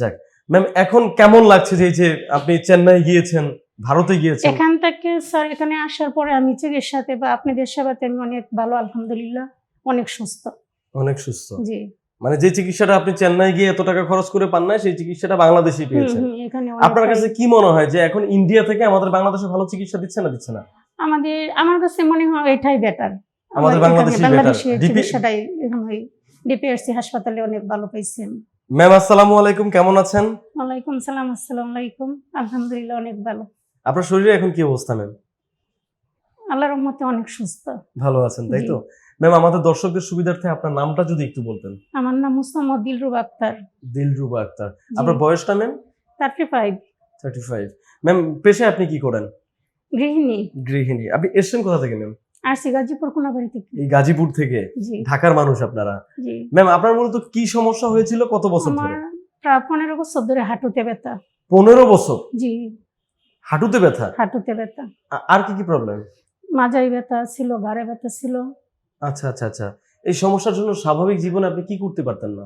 যাক। ম্যাম এখন কেমন লাগছে যে যে আপনি চেন্নাই গিয়েছেন ভারতে গিয়েছেন? এখান থেকে স্যার এখানে আসার পরে আমি চিকিৎসাতে বা আপনাদের সেবাতে আমি অনেক ভালো আলহামদুলিল্লাহ অনেক সুস্থ। অনেক সুস্থ। জি। মানে যে চিকিৎসাটা আপনি চেন্নাই গিয়ে এত টাকা খরচ করে পান না সেই চিকিৎসাটা বাংলাদেশেই পেয়েছেন। এখানে আপনার কাছে কি মনে হয় যে এখন ইন্ডিয়া থেকে আমাদের বাংলাদেশে ভালো চিকিৎসা দিচ্ছে না দিচ্ছে না? আমাদের আমার কাছে মনে হয় এটাই বেটার আমাদের। বাংলাদেশের DP চিকিৎসাটাই ডিপিআরসি হাসপাতালে অনেক ভালো পাইছি আমি ম্যাম আসসালামু আলাইকুম কেমন আছেন? ওয়ালাইকুম সালাম আসসালামু আলাইকুম। আলহামদুলিল্লাহ অনেক ভালো। আপনার শরীরে এখন কি অবস্থা ম্যাম? আল্লাহর রহমতে অনেক সুস্থ। ভালো আছেন তাই তো? ম্যাম আমাদের দর্শকদের সুবিধার্থে আপনার নামটা যদি একটু বলতেন। আমার নাম মুসাম্মদ দিলরুব আক্তার। দিলরুবা আক্তার। আপনার বয়সটা ma'am? Thirty five thirty five ma'am পেশায় আপনি কি করেন? গৃহিণী। গৃহিণী। আপনি এসছেন কোথা থেকে ম্যাম? আর সি গাজীপুর কোনাবাড়ি থেকে। এই গাজীপুর থেকে? ঢাকার মানুষ আপনারা? ম্যাম আপনার মূলত কি সমস্যা হয়েছিল কত বছর ধরে? পনেরো বছর ধরে হাঁটুতে ব্যথা। পনেরো বছর? জি। হাঁটুতে ব্যথা? হাঁটুতে ব্যথা। আর কি কি প্রবলেম মাজাই ব্যথা ছিল ঘাড়ে ব্যথা ছিল। আচ্ছা আচ্ছা আচ্ছা। এই সমস্যার জন্য স্বাভাবিক জীবনে আপনি কি করতে পারতেন না?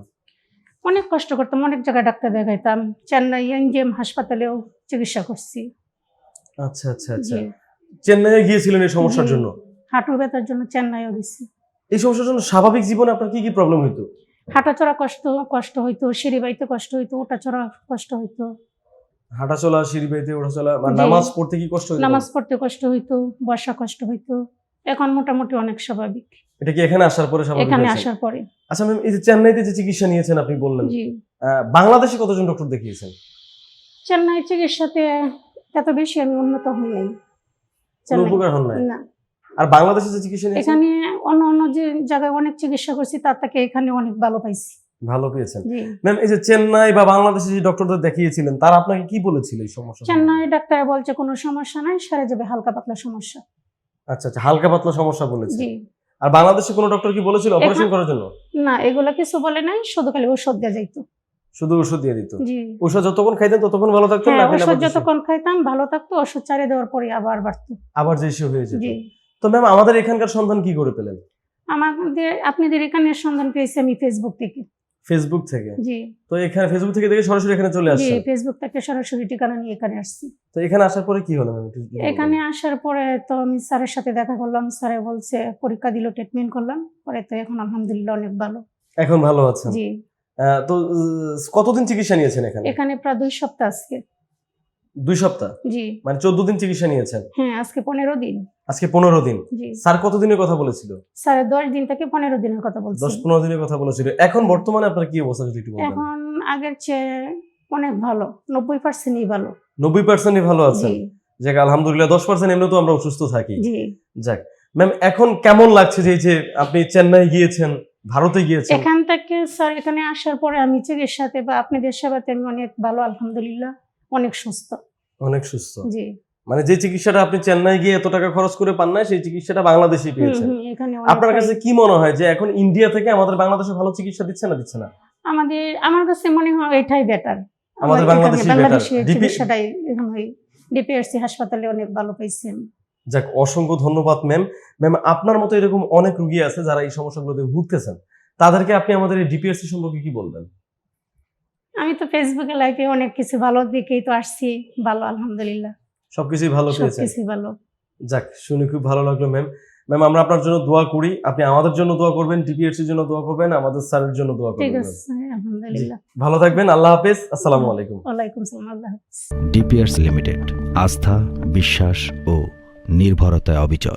অনেক কষ্ট করতাম অনেক জায়গায় ডাক্তার দেখাইতাম। চেন্নাই এনজিএম হাসপাতালেও চিকিৎসা করছি। আচ্ছা আচ্ছা আচ্ছা। চেন্নাইয়ে গিয়েছিলেন এই সমস্যার জন্য? হাঁটু ব্যথার জন্য চেন্নাইও গেছি এই সমস্যার জন্য স্বাভাবিক জীবনে আপনার কি কি প্রবলেম হইতো? হাঁটাচড়া কষ্ট কষ্ট হইতো সিঁড়ি বাইতে কষ্ট হইতো ওটা চড়া কষ্ট হইতো। হাঁটাচলা সিঁড়ি বাইতে ওঠা চলা বা নামাজ পড়তে কি কষ্ট হইতো? নামাজ পড়তে কষ্ট হইতো বসা কষ্ট হইতো। এখন মোটামুটি অনেক স্বাভাবিক। এটা কি এখানে আসার পরে স্বাভাবিক এখানে আসার পরে। আচ্ছা ম্যাম এই যে চেন্নাইতে যে চিকিৎসা নিয়েছেন আপনি বললেন বাংলাদেশে কতজন ডক্টর দেখিয়েছেন? চেন্নাই চিকিৎসাতে এত বেশি আমি উন্নত হই নাই। উপকার নাই? না। আর বাংলাদেশে যে চিকিৎসা এখানে অন্য অন্য যে জায়গায় অনেক চিকিৎসা করছি তার থেকে এখানে অনেক ভালো পাইছি। ভালো পেয়েছেন। ম্যাম এই যে চেন্নাই বা বাংলাদেশে যে ডক্টরদের দেখিয়েছিলেন তারা আপনাকে কি বলেছিল এই সমস্যা চেন্নাই ডাক্তার বলছে কোনো সমস্যা নাই সেরে যাবে হালকা পাতলা সমস্যা। আচ্ছা আচ্ছা হালকা পাতলা সমস্যা বলেছে। জি। আর বাংলাদেশে কোনো ডক্টর কি বলেছিল অপারেশন করার জন্য? না এগুলো কিছু বলে নাই শুধু খালি ওষুধ দেওয়া যাইতো। শুধু ওষুধ দিয়ে দিত? ওষুধ যতক্ষণ খাইতেন ততক্ষণ ভালো থাকতেন হ্যাঁ নাকি আবার ওষুধ যতক্ষণ খাইতাম ভালো থাকতো ওষুধ চারে দেওয়ার পরে আবার বাড়তো। আবার যে ইস্যু হয়ে যেত জি। তো ম্যাম আমাদের এখানকার সন্ধান কি করে পেলেন? আমাদের আপনাদের এখানে সন্ধান পেয়েছি আমি ফেসবুক থেকে। ফেসবুক থেকে? জি। তো এখানে ফেসবুক থেকে দেখে সরাসরি এখানে চলে জি ফেসবুক থেকে সরাসরি ঠিকানা নিয়ে এখানে আসছি। তো এখানে আসার পরে কি হলো ম্যাম। এখানে আসার পরে তো আমি স্যারের সাথে দেখা করলাম স্যারে বলছে পরীক্ষা দিল ট্রিটমেন্ট করলাম পরে তো এখন আলহামদুলিল্লাহ অনেক ভালো। এখন ভালো আছেন? জি। তো কতদিন চিকিৎসা নিয়েছেন এখানে? এখানে প্রায় দুই সপ্তাহ আজকে। দুই সপ্তাহ? জি। মানে চোদ্দ দিন চিকিৎসা নিয়েছেন? হ্যাঁ আজকে পনেরো দিন। আজকে পনেরো দিন। স্যার কতদিনের কথা বলেছিল? স্যার দশ দিন থেকে পনেরো দিনের কথা দশ বলছি পনেরো দিনের কথা বলেছিল। এখন বর্তমানে আপনার কি অবস্থা যদি একটু বলতেন? এখন আগের চেয়ে অনেক ভালো। নব্বই পার্সেন্টই ভালো। নব্বই পার্সেন্টই ভালো আছেন। যাক আলহামদুলিল্লাহ দশ পার্সেন্ট এমনি তো আমরা অসুস্থ থাকি। জি। যাক ম্যাম এখন কেমন লাগছে যে যে আপনি চেন্নাই গিয়েছেন ভারতে গিয়েছেন? এখান থেকে স্যার এখানে আসার পরে আমি চিকিৎসাতে বা আপনাদের সেবাতে আমি অনেক ভালো আলহামদুলিল্লাহ অনেক সুস্থ। অনেক সুস্থ। জি। মানে যে চিকিৎসাটা আপনি চেন্নাই গিয়ে এত টাকা খরচ করে পান না সেই চিকিৎসাটা বাংলাদেশেই হুম, পেয়েছেন। আপনার কাছে কি মনে হয় যে এখন ইন্ডিয়া থেকে আমাদের বাংলাদেশে ভালো চিকিৎসা দিচ্ছে না দিচ্ছে না? আমাদের আমার কাছে মনে হয় এটাই বেটার আমাদের বাংলাদেশই better। বাংলাদেশের DP চিকিৎসাটাই ডিপিআরসি হাসপাতালে অনেক ভালো পাইছি আমি। যাক অসংখ্য ধন্যবাদ ম্যাম ম্যাম আপনার মতো এরকম অনেক রুগী আছে যারা এই সমস্যাগুলোতে ভুগতেছেন। তাদেরকে আপনি আমাদের এই ডিপিএসসি সম্পর্কে কি বলবেন? আমি তো ফেসবুকে লাইফে অনেক কিছু ভালো দিকেই তো আসছি। ভালো আলহামদুলিল্লাহ। সবকিছুই ভালো পেয়েছেন। সবকিছু ভালো। যাক শুনে খুব ভালো লাগল ম্যাম ম্যাম আমরা আপনার জন্য দোয়া করি। আপনি আমাদের জন্য দোয়া করবেন ডিপিএসসির জন্য দোয়া করবেন আমাদের স্যারের জন্য দোয়া করবেন ঠিক আছে আলহামদুলিল্লাহ। ভালো থাকবেন আল্লাহ হাফেজ আসসালামু আলাইকুম। ওয়ালাইকুম সালাম আল্লাহ হাফিজ। ডিপিআরস লিমিটেড আস্থা বিশ্বাস ও নির্ভরতায় অবিচল।